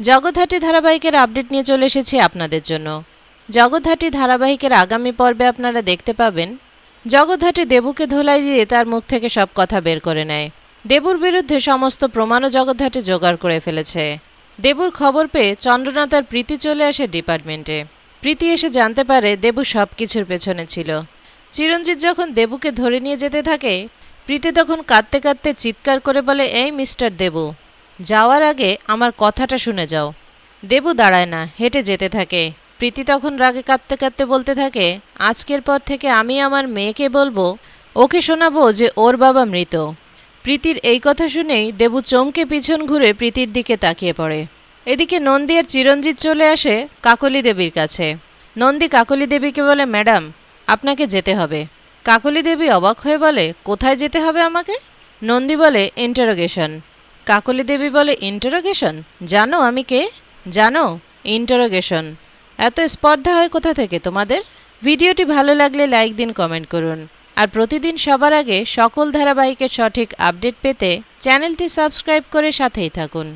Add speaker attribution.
Speaker 1: জগৎহাটি ধারাবাহিকের আপডেট নিয়ে চলে এসেছি আপনাদের জন্য। জগৎহাটি ধারাবাহিকের আগামী পর্বে আপনারা দেখতে পাবেন জগৎহাটি দেবুকে ধোলাই দিয়ে তার মুখ থেকে সব কথা বের করে নেয়। দেবুর বিরুদ্ধে সমস্ত প্রমাণও জগৎহাটি জোগাড় করে ফেলেছে। দেবুর খবর পেয়ে চন্দ্রনা তার প্রীতি চলে আসে ডিপার্টমেন্টে। প্রীতি এসে জানতে পারে দেবু সব কিছুর পেছনে ছিল। চিরঞ্জিত যখন দেবুকে ধরে নিয়ে যেতে থাকে, প্রীতি তখন কাঁদতে কাঁদতে চিৎকার করে বলে, এই মিস্টার দেবু যাওয়ার আগে আমার কথাটা শুনে যাও। দেবু দাঁড়ায় না, হেঁটে যেতে থাকে। প্রীতি তখন রাগে কাঁদতে কাঁদতে বলতে থাকে, আজকের পর থেকে আমি আমার মেয়েকে বলব, ওকে শোনাবো যে ওর বাবা মৃত। প্রীতির এই কথা শুনেই দেবু চমকে পিছন ঘুরে প্রীতির দিকে তাকিয়ে পড়ে। এদিকে নন্দী আর চিরঞ্জিত চলে আসে কাকলি দেবীর কাছে। নন্দী কাকলি দেবীকে বলে, ম্যাডাম, আপনাকে যেতে হবে। কাকলি দেবী অবাক হয়ে বলে, কোথায় যেতে হবে আমাকে? নন্দী বলে, ইন্টারোগেশন। কাকলি দেবী বলে ইন্টারোগেশন জানো আমি কে? জানো? ইন্টারোগেশন এত স্পর্ধা হয় কোথা থেকে তোমাদের? ভিডিওটি ভালো লাগলে লাইক দিন কমেন্ট করুন। আর প্রতিদিন সবার আগে সকল ধারাবাহিকের সঠিক আপডেট পেতে চ্যানেলটি সাবস্ক্রাইব করে সাথেই থাকুন।